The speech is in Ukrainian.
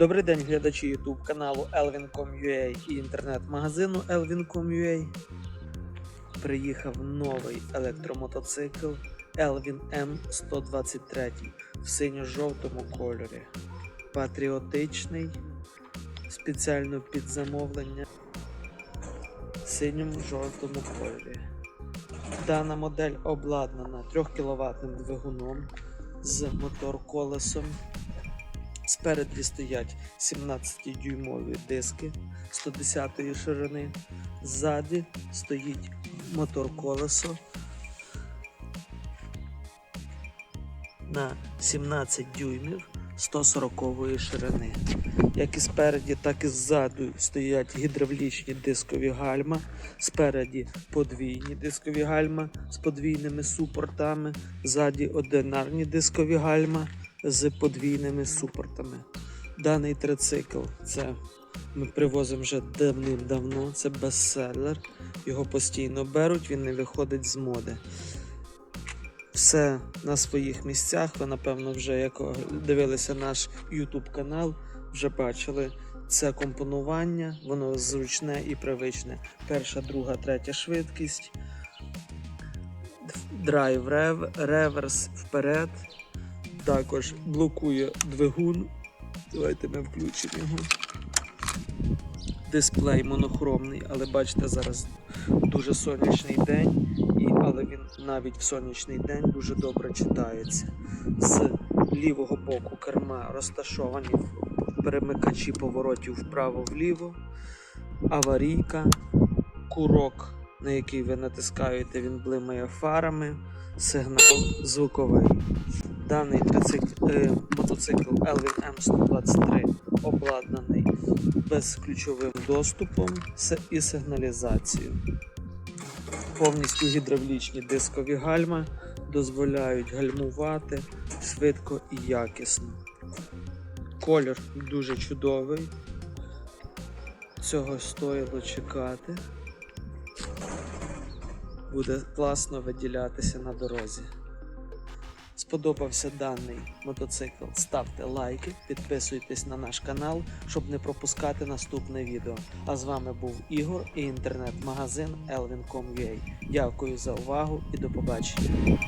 Добрий день, глядачі YouTube каналу Elvin.com.ua і інтернет-магазину Elvin.com.ua. Приїхав новий електромотоцикл Elvin M123 в синьо-жовтому кольорі. Патріотичний, спеціально під замовлення в синьому жовтому кольорі. Дана модель обладнана 3 кВт двигуном з мотор-колесом. Спереді стоять 17-дюймові диски 110 ширини. Ззаді стоїть мотор-колесо на 17 дюймів 140 ширини. Як і спереді, так і ззаду стоять гідравлічні дискові гальма. Спереді подвійні дискові гальма з подвійними супортами, ззаді одинарні дискові гальма з подвійними супортами. Даний трицикл це ми привозимо вже давним-давно. Це бестселер. Його постійно беруть, він не виходить з моди. Все на своїх місцях. Ви, напевно, вже як дивилися наш YouTube канал, вже бачили це компонування, воно зручне і привичне. Перша, друга, третя швидкість. Драйв рев, реверс вперед. Також блокує двигун. Давайте ми включимо його. Дисплей монохромний, але бачите, зараз дуже сонячний день, але він навіть в сонячний день дуже добре читається. З лівого боку керма розташовані перемикачі поворотів вправо-вліво, аварійка, курок, на який ви натискаєте, він блимає фарами, сигнал звуковий. Даний трицикл, е, мотоцикл Elvin M123 обладнаний безключовим доступом і сигналізацією. Повністю гідравлічні дискові гальма дозволяють гальмувати швидко і якісно. Колір дуже чудовий. Цього стоїло чекати. Буде класно виділятися на дорозі. Сподобався даний мотоцикл, ставте лайки, підписуйтесь на наш канал, щоб не пропускати наступне відео. А з вами був Ігор і інтернет-магазин Elvin.com.ua. Дякую за увагу і до побачення.